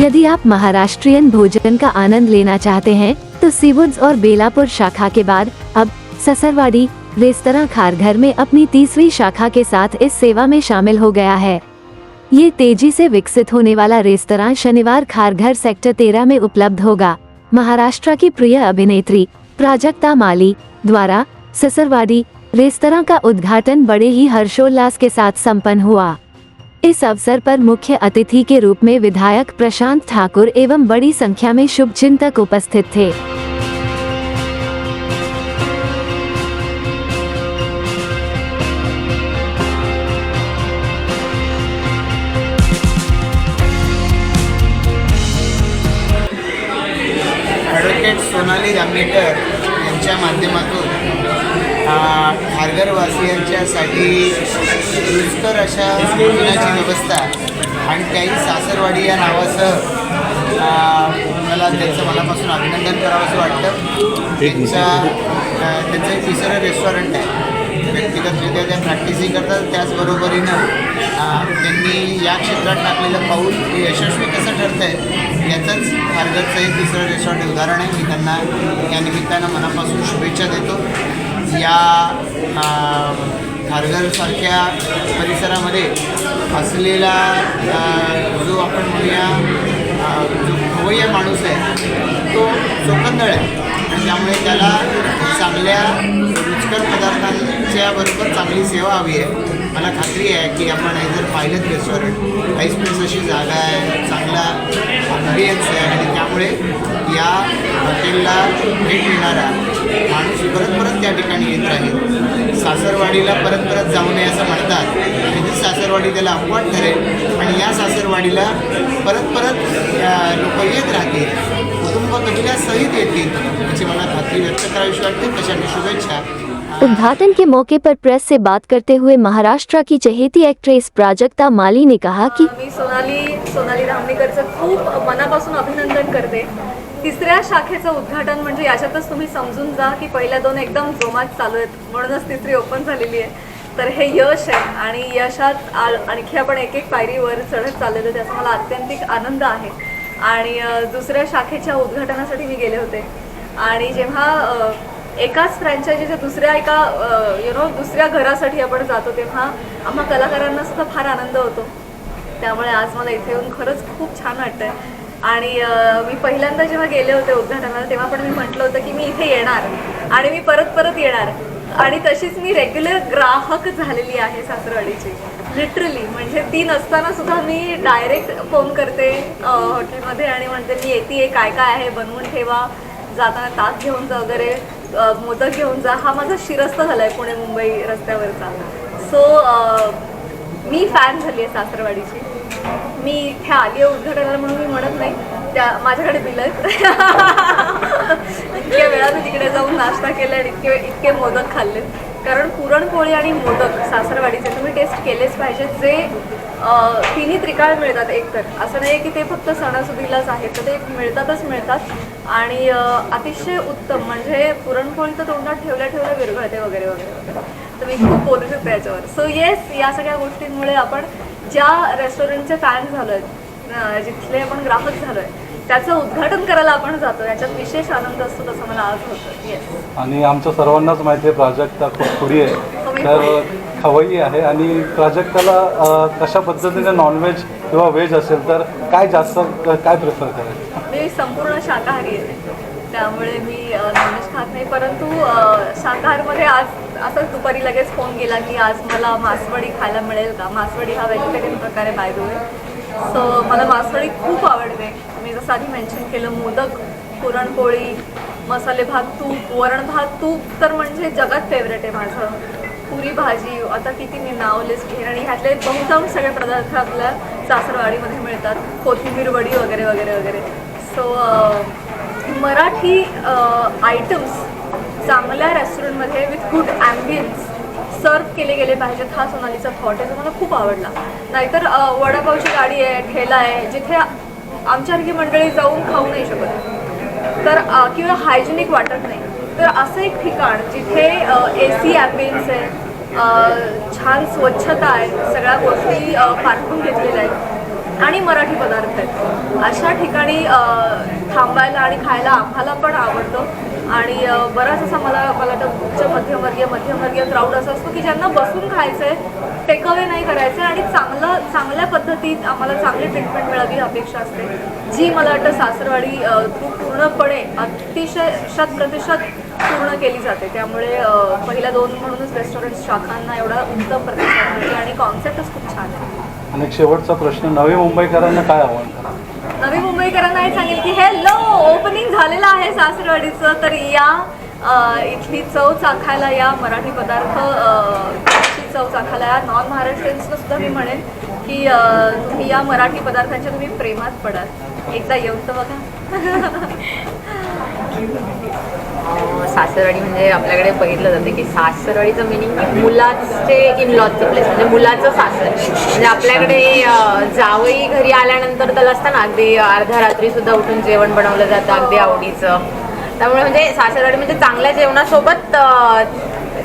यदि आप महाराष्ट्रियन भोजन का आनंद लेना चाहते हैं तो सीवुड्स और बेलापुर शाखा के बाद, अब, ससरवाड़ी, रेस्तरा खारघर में अपनी तीसरी शाखा के साथ इस सेवा में शामिल हो गया है। ये तेज़ी से विकसित होने वाला रेस्तरा शनिवार खारघर सेक्टर तेरह में उपलब्ध होगा। महाराष्ट्र की प्रिय अभिनेत्री, प्राजक्ता माली, द्वारा, ससरवाड़ी, रेस्तरा का उद्घाटन बड़े ही हर्षोल्लास के साथ संपन्न हुआ। इस अवसर पर मुख्य अतिथि के रूप में विधायक प्रशांत ठाकुर एवं बड़ी संख्या में शुभ चिंतक उपस्थित थे। सोनाली जांभेकर यांच्या माध्यमातून खारघरवासियांच्यासाठी रुचकर अशा भोजनाची व्यवस्था आणि त्याही सासरवाडी या नावासह आ, मला त्यांचं मनापासून अभिनंदन करावंसं वाटतं. त्यांच्या आ, त्यांचं एक तिसरं रेस्टॉरंट आहे. व्यक्तिगतरित्या त्या प्रॅक्टिसही करतात. त्याचबरोबरीनं त्यांनी या क्षेत्रात टाकलेलं पाऊल हे यशस्वी कसं ठरतं आहे याचंच खारघरचं हे तिसरं रेस्टॉरंट उदाहरण आहे. मी त्यांना या निमित्तानं मनापासून शुभेच्छा देतो. या खारघरसारख्या परिसरामध्ये असलेला जो आपण म्हणूया जो खवय्या माणूस आहे तो चोखंदळ आहे. आणि त्यामुळे त्याला चांगल्या रुचकर पदार्थांच्या बरोबर चांगली सेवा हवी आहे. मला खात्री आहे की आपण हे जर पाहिलं रेस्टॉरंट हायस्पेस अशी जागा आहे चांगला अम्बियन्स आहे आणि त्यामुळे या हॉटेलला भेट देणारा माणूस परत परत त्या ठिकाणी येत राहील. सासरवाडीला परत परत जाऊ नये असं म्हणतात. आणि ती सासरवाडी त्याला अपवाद ठरेल. आणि या सासरवाडीला परत परत लोक येत राहतील. कुटुंब कधीला सहित येतील याची मला खात्री व्यक्त करावीशी वाटते. तशाने शुभेच्छा. उद्घाटन के मौके पर प्रेस से बात करते हुए महाराष्ट्र की चहेती एक्ट्रेस प्राजक्ता माली ने कहा कि मी सोनाली सोनाली धामणेकरचं खूप मनापासून अभिनंदन करते. तिसऱ्या शाखेचं उद्घाटन म्हणजे याच्यातच तुम्ही समजून जा की पहिल्या दोन एकदम जोमात चालू आहेत. म्हणूनच तिसरी ओपन झालेली आहे. तर हे यश आहे आणि यशात आ- आणखी आपण एक एक पायरीवर चढत चाललेलो त्याचा मला अत्यंतिक आनंद आहे. आणि दुसऱ्या शाखेच्या उद्घाटनासाठी मी गेले होते. आणि जेव्हा एकाच फ्रँचायझीच्या दुसऱ्या एका यु नो दुसऱ्या घरासाठी आपण जातो तेव्हा आम्हा कलाकारांना सुद्धा फार आनंद होतो. त्यामुळे आज मला इथे येऊन खरंच खूप छान वाटतंय. आणि मी पहिल्यांदा जेव्हा गेले होते उद्घाटनाला तेव्हा पण मी म्हटलं होतं की मी इथे येणार आणि मी परत परत येणार. आणि तशीच मी रेग्युलर ग्राहक झालेली आहे सासरवाडीची. लिटरली म्हणजे ती नसताना सुद्धा मी डायरेक्ट फोन करते हॉटेलमध्ये आणि म्हणते मी येते काय काय आहे? बनवून ठेवा. जाताना ताक घेऊन जा वगैरे. मोदक घेऊन जा. हा माझा शिरस्त झाला आहे पुणे मुंबई रस्त्यावरचा सो मी फॅन झाली आहे सासरवाडीची. मी इथे आली आहे उद्घाटनाला म्हणून मी म्हणत नाही. त्या माझ्याकडे बिल आहेत इतक्या मी तिकडे जाऊन नाश्ता केला आणि इतके इतके मोदक खाल्ले कारण पुरणपोळी आणि मोदक सासरवाडीचे तुम्ही टेस्ट केलेच पाहिजेत. जे तिन्ही त्रिकाळ मिळतात एकतर. असं नाही की ते फक्त सणासुदीलाच आहेत तर ते मिळतातच मिळतात. आणि अतिशय उत्तम म्हणजे पुरणपोळी तर तोंडात ठेवल्या ठेवल्या विरघळते वगैरे वगैरे वगैरे. तर मी खूप बोलू शकते याच्यावर. सो येस या सगळ्या गोष्टींमुळे आपण ज्या रेस्टॉरंटचे फॅन झालो आहेत जिथले आपण ग्राहक झालो आहे त्याचं उद्घाटन करायला आपण जातो याच्यात विशेष आनंद असतो तसं मला आज होतं. येस आणि आमच्या सर्वांनाच माहिती आहे प्राजक्ता खूप पुढी आहे. तर खवय्ये आहे आणि प्राजक्ताला कशा पद्धतीने नॉनव्हेज किंवा व्हेज असेल तर काय जास्त काय प्रेफर करेल मी संपूर्ण शाकाहारी आहे. त्यामुळे मी नॉनव्हेज खात नाही. परंतु शाकाहारमध्ये आज असंच दुपारी लगेच फोन गेला की आज मला मासवडी खायला मिळेल का? मासवडी हा व्हेजिटेरियन प्रकारे आहे बाय सो मला मासवडी खूप आवडते. मी जसं आधी मेन्शन केलं मोदक पुरणपोळी मसाले भात तूप वरण भात तूप तर म्हणजे जगात फेवरेट आहे माझं. पुरी भाजी आता किती मी नाव लिस्ट घेईन आणि ह्यातले बहुतांश सगळे पदार्थ आपल्या सासरवाडीमध्ये मिळतात. कोथिंबीर वडी वगैरे वगैरे वगैरे. सो मराठी आयटम्स चांगल्या रेस्टॉरंटमध्ये विथ गुड ॲम्बियन्स सर्व केले गेले पाहिजेत हा सोनालीचा थॉट आहे जो मला खूप आवडला. नाहीतर वडापावची गाडी आहे ठेला आहे जिथे आमच्यासारखी मंडळी जाऊन खाऊ नाही शकत. तर किंवा हायजेनिक वाटत नाही. तर असं एक ठिकाण जिथे ए सी ॲम्बियन्स आहे छान स्वच्छता आहे सगळ्या गोष्टी अ, पारखून घेतलेल्या आहेत आणि मराठी पदार्थ आहेत. अशा ठिकाणी थांबायला आणि खायला आम्हाला पण आवडतं. आणि बराच असा मला मला वाटतं उच्च मध्यमवर्गीय मध्यमवर्गीय क्राऊड असा असतो की ज्यांना बसून खायचं आहे टेकअवे नाही करायचं आणि चांगलं चांगल्या पद्धतीत आम्हाला चांगली ट्रीटमेंट मिळावी ही अपेक्षा असते. जी मला वाटतं सासरवाडी थ्रू पूर्णपणे अतिशय शत प्रतिशत पूर्ण केली जाते. त्यामुळे पहिल्या दोन म्हणूनच रेस्टॉरंट शाखांना एवढा उत्तम प्रतिसाद मिळते आणि कॉन्सेप्टच खूप छान आहे. आणि शेवटचा प्रश्न नवी मुंबईकरांना काय आव्हान? करा मुंबईकरांना हे सांगेल की हॅलो ओपनिंग झालेलं आहे सासरवाडीचं. तर या इथली चव चाखायला या मराठी पदार्थ चव चाखायला या नॉन महाराष्ट्रीयन्सला सुद्धा मी म्हणेन की तुम्ही या मराठी पदार्थांच्या तुम्ही प्रेमात पडाल. एकदा येऊन तर बघा. सासरवाडी म्हणजे आपल्याकडे बघितलं जातं की सासरवाडीचं मिनिंग मुलाचे इन लॉजचं प्लेस म्हणजे मुलाचं सासर. म्हणजे आपल्याकडे जावई घरी आल्यानंतर त्याला असतं ना अगदी अर्ध्या रात्री सुद्धा उठून जेवण बनवलं जातं अगदी आवडीचं. त्यामुळे म्हणजे सासरवाडी म्हणजे चांगल्या जेवणासोबत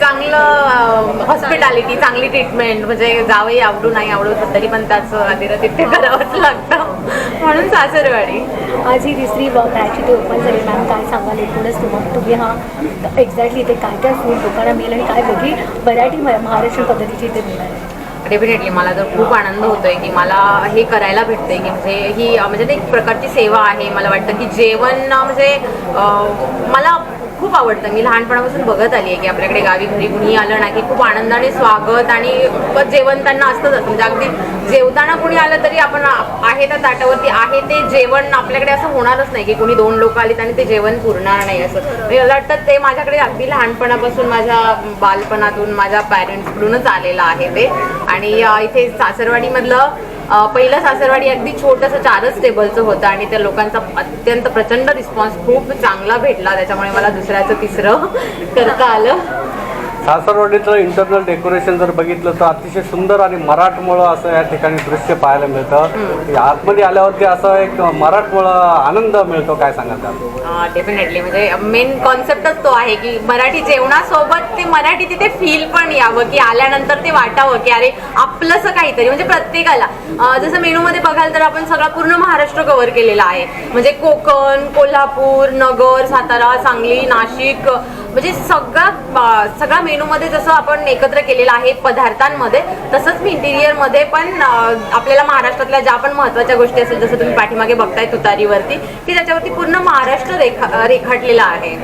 चांगलं हॉस्पिटॅलिटी चांगली ट्रीटमेंट म्हणजे जावई आवडू नाही आवडू तरी पण त्याचं तिथे करावंच लागतं. म्हणून सासरवाडी. आज ही तिसरी बॅच इथे ओपन झाली. मॅम काय सांगाल एकूणच तुम्हाला? तुम्ही हा एक्झॅक्टली इथे काय काय फूड लोकांना मिळेल आणि काय वेगळी व्हरायटी महाराष्ट्र पद्धतीची इथे मिळणार आहे. डेफिनेटली मला तर खूप आनंद होतोय की मला हे करायला भेटतंय की म्हणजे ही म्हणजे एक प्रकारची सेवा आहे. मला वाटतं की जेवण म्हणजे मला खूप आवडतं. मी लहानपणापासून बघत आली आहे की आपल्याकडे गावी घरी कुणी आलं ना की खूप आनंदाने स्वागत आणि जेवण त्यांना असतंच म्हणजे अगदी जेवताना कुणी आलं तरी आपण आहे त्या ताटावरती आहे ते जेवण आपल्याकडे असं होणारच नाही की कुणी दोन लोक आलीत आणि ते जेवण पुरणार नाही असं. म्हणजे मला वाटतं ते माझ्याकडे अगदी लहानपणापासून माझ्या बालपणातून माझ्या पॅरेंट्सकडूनच आलेलं आहे ते. आणि इथे सासरवाडीमधलं पहिलं सासरवाडी अगदी छोटंसं चारच टेबलचं होतं आणि त्या लोकांचा अत्यंत प्रचंड रिस्पॉन्स खूप चांगला भेटला. त्याच्यामुळे मला दुसऱ्याचं तिसरं करता आलं. सासरवाडीचं इंटरनल डेकोरेशन जर बघितलं तर अतिशय सुंदर आणि मराठमोळं असं या ठिकाणी दृश्य पाहायला मिळतं. आतमध्ये आल्यावरती असं एक मराठमोळं आनंद मिळतो काय त्यात? डेफिनेटली म्हणजे मेन कॉन्सेप्टच तो आहे की मराठी जेवणासोबत ते मराठी तिथे फील पण यावं की आल्यानंतर ते वाटावं की अरे आपलंसं काहीतरी. म्हणजे प्रत्येकाला. जसं मेनूमध्ये बघाल तर आपण सगळा पूर्ण महाराष्ट्र कव्हर केलेला आहे. म्हणजे कोकण कोल्हापूर नगर सातारा सांगली नाशिक म्हणजे सगळा सगळा मेनूमध्ये जसं आपण एकत्र केलेलं आहे पदार्थांमध्ये तसंच मी इंटिरियरमध्ये पण आपल्याला महाराष्ट्रातल्या ज्या पण महत्त्वाच्या गोष्टी असेल जसं तुम्ही पाठीमागे बघताय तुतारीवरती की त्याच्यावरती पूर्ण महाराष्ट्र रेखा रेखाटलेला आहे.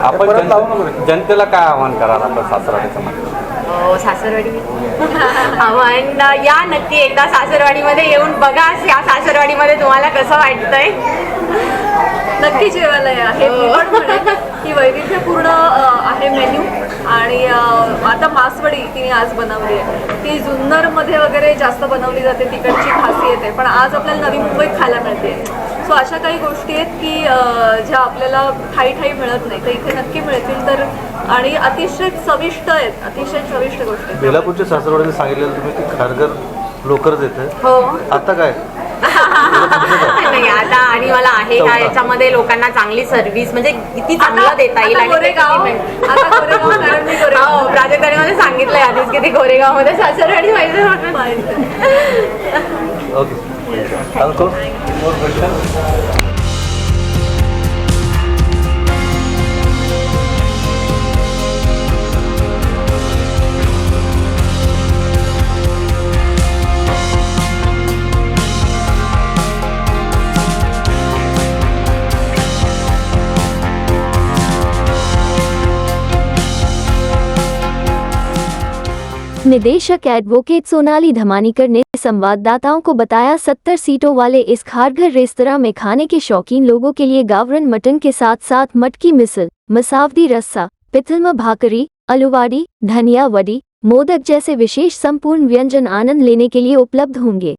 आपण जन- जनतेला काय आव्हान कराल आपण सासरवाडीचं मध्ये अं, सासरवाडी. आव्हान या नक्की एकदा सासरवाडीमध्ये येऊन बघा या सासरवाडीमध्ये तुम्हाला कसं वाटतंय. नक्की जेवायला या. हे मी पण म्हणेन की वैविध्यपूर्ण आहे मेन्यू. आणि आता मासवडी तिने आज बनवली आहे. ती जुन्नरमध्ये वगैरे जास्त बनवली जाते तिकडची खासियत आहे पण आज आपल्याला नवी मुंबईत खायला मिळते. सो अशा काही गोष्टी आहेत की ज्या आपल्याला ठाई ठाई मिळत नाही. तर इथे नक्की मिळतील तर आणि अतिशय चविष्ट आहेत. अतिशय चविष्ट गोष्टी. बेलापूरच्या सासरवाडीने सांगितलेलं तुम्ही की लोकरच येते. हो. आता काय? नाही आता आणि मला आहे का याच्यामध्ये लोकांना चांगली सर्व्हिस म्हणजे किती चांगलं देता येईल आणि किती हो प्राजक्ताने सांगितलंय आधीच की ते गोरेगावमध्ये पाहिजे म्हणून माहिती. ओके निदेशक एडवोकेट सोनाली धमानीकर ने संवाददाताओं को बताया, सत्तर सीटों वाले इस खारघर रेस्तरा में खाने के शौकीन लोगों के लिए गावरन मटन के साथ साथ मटकी मिसल, मसावदी रस्सा पिथलम भाकरी, अलुवाड़ी, धनिया वड़ी, मोदक जैसे विशेष संपूर्ण व्यंजन आनंद लेने के लिए उपलब्ध होंगे।